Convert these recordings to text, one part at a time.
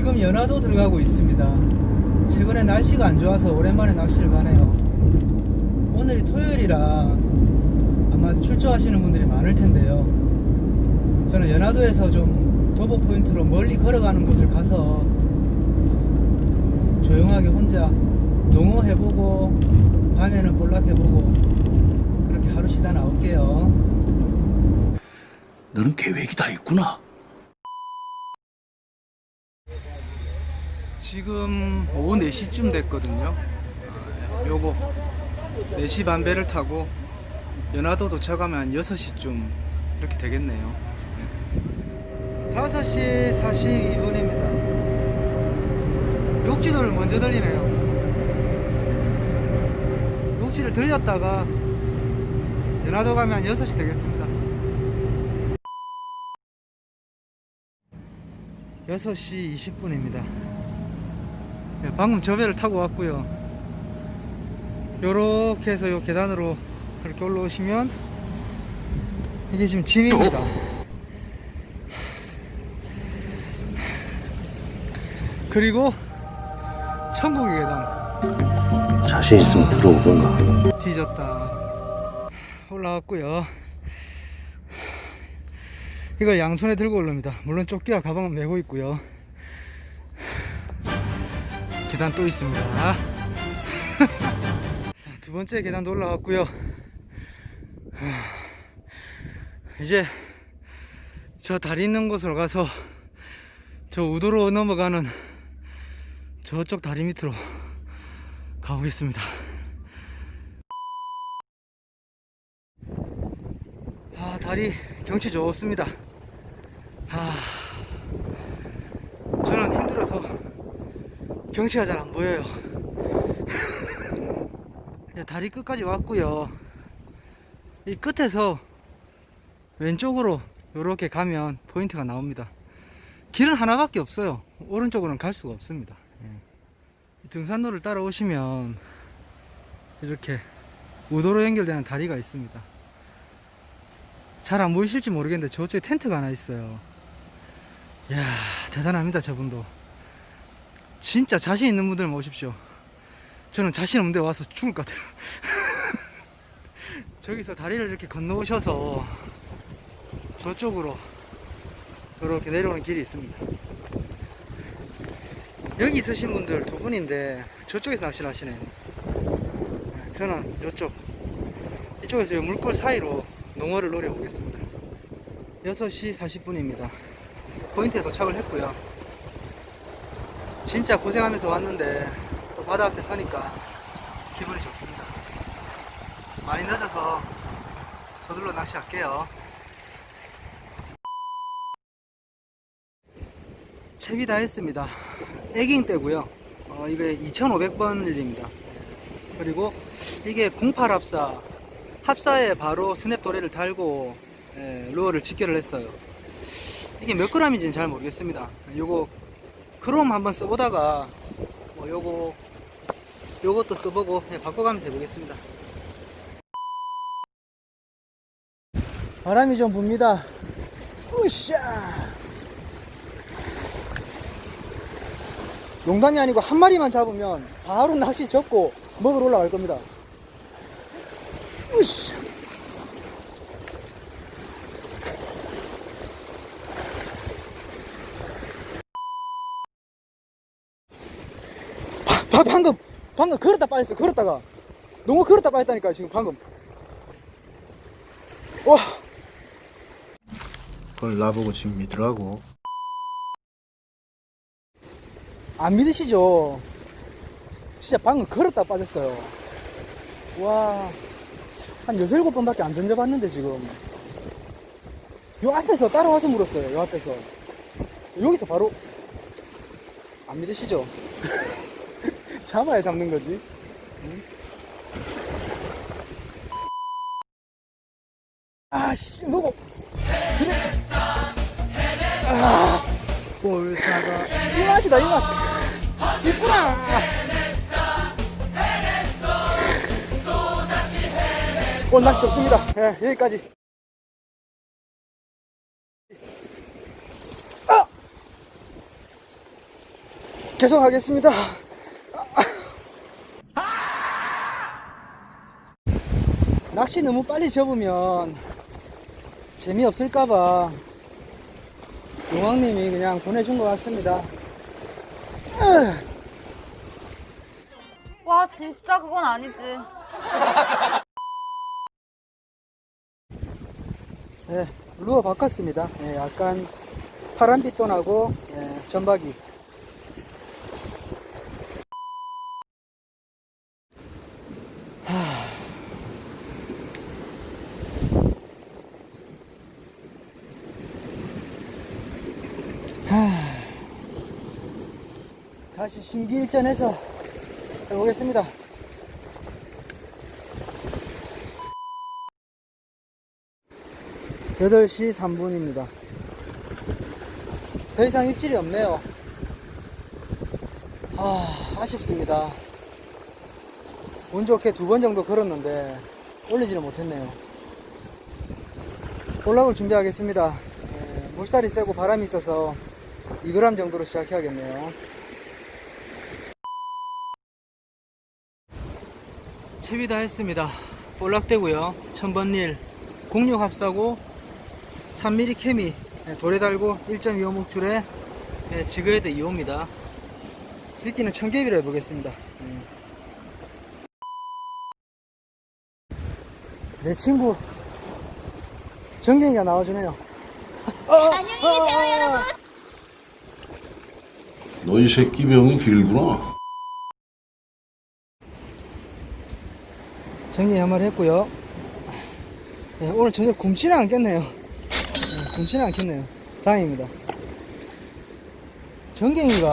지금 연화도 들어가고 있습니다. 최근에 날씨가 안 좋아서 오랜만에 낚시를 가네요. 오늘이 토요일이라 아마 출조하시는 분들이 많을 텐데요. 저는 연화도에서 좀 도보 포인트로 멀리 걸어가는 곳을 가서 어, 조용하게 혼자 농어해보고 밤에는 볼락해보고 그렇게 하루 쉬다 나올게요. 너는 계획이 다 있구나. 지금 오후 4시쯤 됐거든요. 아, 요거 4시 반 배를 타고 연화도 도착하면 한 6시쯤 이렇게 되겠네요. 5시 42분입니다. 욕지도를 먼저 들리네요. 욕지를 들렸다가 연화도 가면 한 6시 되겠습니다. 6시 20분입니다. 네, 방금 저 배를 타고 왔고요. 요렇게 해서 요 계단으로 이렇게 올라오시면 이게 지금 짐입니다. 그리고 천국의 계단 자신 있으면 들어오던가. 뒤졌다. 올라왔고요. 이걸 양손에 들고 올랍니다. 물론 조끼와 가방은 메고 있고요. 계단 또 있습니다. 자, 두 번째 계단도 올라왔고요. 이제 저 다리 있는 곳으로 가서 저 우도로 넘어가는 저쪽 다리 밑으로 가보겠습니다. 아, 다리 경치 좋습니다. 아, 저는 힘들어서 경치가 잘 안 보여요. 이제 다리 끝까지 왔고요. 이 끝에서 왼쪽으로 이렇게 가면 포인트가 나옵니다. 길은 하나밖에 없어요. 오른쪽으로는 갈 수가 없습니다. 예. 이 등산로를 따라오시면 이렇게 우도로 연결되는 다리가 있습니다. 잘 안 보이실지 모르겠는데 저쪽에 텐트가 하나 있어요. 이야, 대단합니다, 저분도. 진짜 자신 있는 분들만 오십시오. 저는 자신 없는데 와서 죽을 것 같아요. 저기서 다리를 이렇게 건너오셔서 저쪽으로 이렇게 내려오는 길이 있습니다. 여기 있으신 분들 두 분인데 저쪽에서 낚시를 하시네요. 저는 이쪽 이쪽에서 이 물골 사이로 농어를 노려보겠습니다. 6시 40분입니다. 포인트에 도착을 했고요. 진짜 고생하면서 왔는데 또 바다 앞에 서니까 기분이 좋습니다. 많이 늦어서 서둘러 낚시할게요. 채비 다 했습니다. 에깅 때고요. 어, 이게 2500번 릴입니다. 그리고 이게 08 합사 합사에 바로 스냅 도래를 달고 예, 루어를 직결을 했어요. 이게 몇 g인지는 잘 모르겠습니다. 요거 크롬 한번 써보다가 뭐 요거 요것도 써보고 예, 바꿔가면서 해보겠습니다. 바람이 좀 붑니다. 으쌰. 농담이 아니고 한 마리만 잡으면 바로 낚시 접고 먹으러 올라갈 겁니다. 으쌰. 바, 바, 방금 걸었다 빠졌어 걸었다가 너무 걸었다 빠졌다니까 지금 방금 와 그걸 나보고 지금 믿으라고. 안 믿으시죠? 진짜 방금 걸었다 빠졌어요. 와, 한 여섯 일곱 번밖에 안 던져봤는데, 지금. 요 앞에서 따라와서 물었어요, 요 앞에서. 여기서 바로, 안 믿으시죠? 잡아야 잡는 거지. 응? 아, 씨, 뭐고. 그래. 아, 볼사가. 이 맛이다, 이 맛. 이쁘다. 오늘 낚시 없습니다. 예, 여기까지. 아! 계속 하겠습니다. 낚시 너무 빨리 접으면 재미없을까봐 용왕님이 그냥 보내준 것 같습니다. 와 진짜 그건 아니지. 네, 루어 바꿨습니다. 예, 약간 파란빛 톤하고 예, 전박이. 다시 심기일전해서 해보겠습니다. 여덟 시 3분입니다. 더 이상 입질이 없네요. 아, 아쉽습니다. 운 좋게 두 번 정도 걸었는데 올리지는 못했네요. 올라올 준비하겠습니다. 예, 물살이 세고 바람이 있어서 2g 정도로 시작해야겠네요. 채비 다 했습니다. 볼락대고요. 천번일, 공룡 합사고 3mm 케미 예, 돌에 달고 1.25 목줄에 예, 지그헤드 2호입니다. 미끼는 청개비로 해보겠습니다. 음. 내 친구 정경이가 나와주네요. 안녕히 계세요 여러분. 너 이 새끼 병이 길구나. 정리 한 마리 했고요. 예, 오늘 저녁 굶지는 않겠네요. 예, 굶지는 않겠네요. 다행입니다. 정갱이가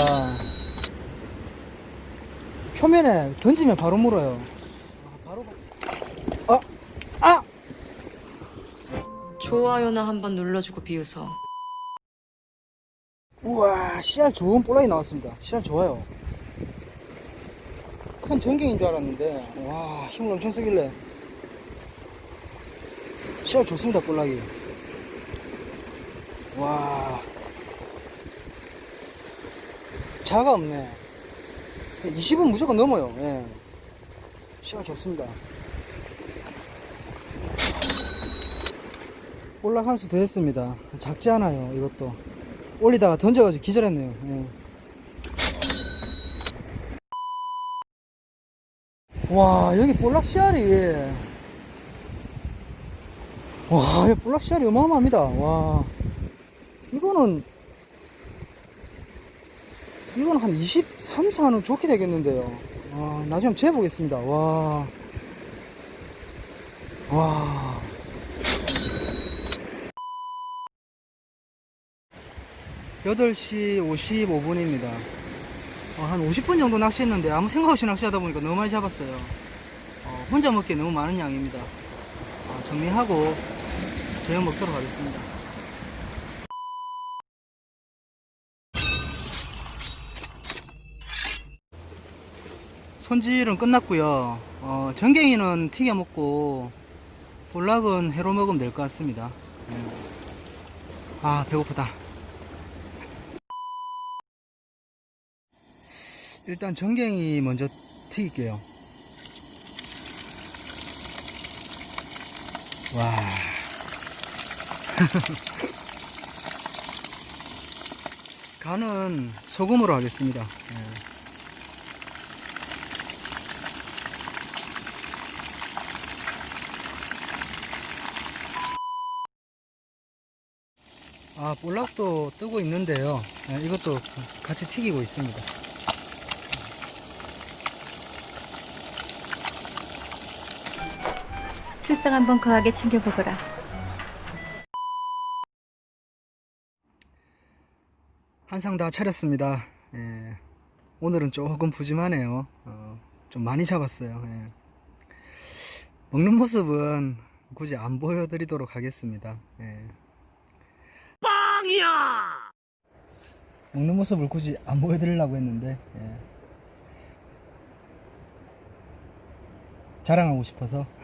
표면에 던지면 바로 물어요. 아, 바로 아, 아! 좋아요나 한번 눌러주고 비웃어. 우와, 씨알 좋은 볼락이 나왔습니다. 씨알 좋아요. 큰 전갱인 줄 알았는데, 와, 힘을 엄청 쓰길래. 씨알 좋습니다, 볼락이. 와. 자가 없네. 20은 무조건 넘어요, 예. 씨알 좋습니다. 볼락 한 수 더 했습니다. 작지 않아요, 이것도. 올리다가 던져가지고 기절했네요. 예. 와 여기 볼락 씨알이 와 여기 볼락 씨알이 어마어마합니다. 와 이거는 이건 한 23, 4는 좋게 되겠는데요. 와 나중에 한번 재보겠습니다. 와 와. 여덟 시 55분입니다. 어, 한 50분 정도 낚시했는데 아무 생각 없이 낚시하다 보니까 너무 많이 잡았어요. 어, 혼자 먹기에 너무 많은 양입니다. 어, 정리하고 저녁 먹도록 하겠습니다. 손질은 끝났고요. 어, 전갱이는 튀겨 먹고 볼락은 회로 먹으면 될 것 같습니다. 음. 아 배고프다. 일단 전갱이 먼저 튀길게요. 와. 간은 소금으로 하겠습니다. 예. 아, 볼락도 뜨고 있는데요. 예, 이것도 같이 튀기고 있습니다. 출석 한번 거하게 챙겨보거라. 한상 다 차렸습니다. 예. 오늘은 조금 푸짐하네요. 어, 좀 많이 잡았어요. 예. 먹는 모습은 굳이 안 보여드리도록 하겠습니다. 예. 빵이야! 먹는 모습을 굳이 안 보여드리려고 했는데 예. 자랑하고 싶어서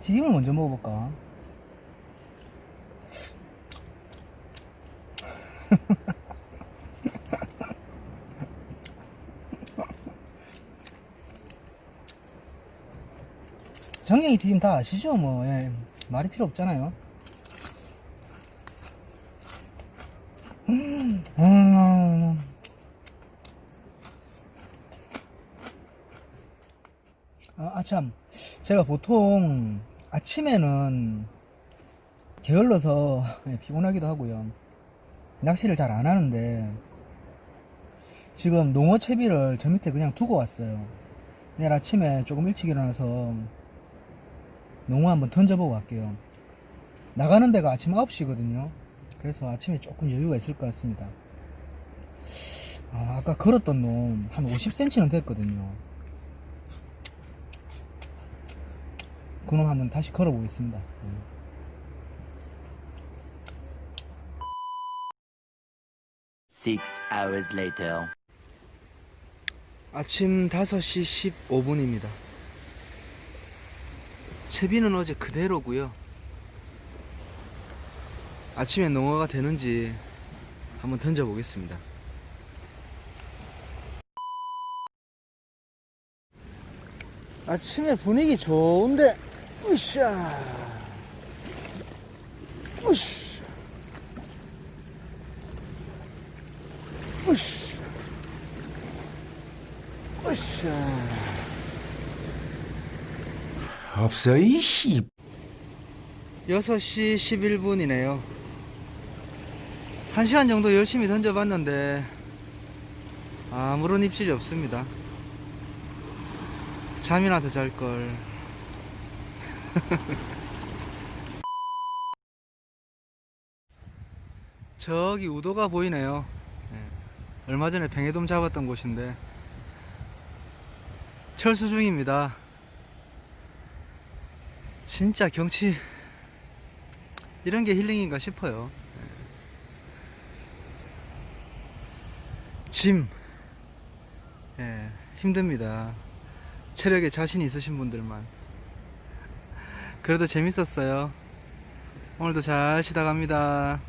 튀김을 먼저 먹어볼까? 정경이 팀다 아시죠? 뭐, 예. 말이 필요 없잖아요. 음, 음. 아, 아, 참. 제가 보통 아침에는 게을러서 예, 피곤하기도 하고요. 낚시를 잘 안 하는데, 지금 농어 채비를 저 밑에 그냥 두고 왔어요. 내일 아침에 조금 일찍 일어나서 농어 한번 던져보고 갈게요. 나가는 배가 아침 9시거든요. 그래서 아침에 조금 여유가 있을 것 같습니다. 아, 아까 걸었던 놈 한 50cm는 됐거든요. 그놈 한번 다시 걸어 보겠습니다. 음. Six hours later. 아침 5시 15분입니다. 채비는 어제 그대로고요. 아침에 농어가 되는지 한번 던져 보겠습니다. 아침에 분위기 좋은데, 으쌰, 으쌰, 으쌰. 으쌰. 없어 이 씨 6시 11분이네요. 1시간 정도 열심히 던져봤는데, 아무런 입질이 없습니다. 잠이나 더 잘걸. 저기 우도가 보이네요. 예. 얼마 전에 뱅에돔 잡았던 곳인데, 철수 중입니다. 진짜 경치 이런 게 힐링인가 싶어요. 짐, 예, 힘듭니다. 체력에 자신 있으신 분들만. 그래도 재밌었어요. 오늘도 잘 쉬다 갑니다.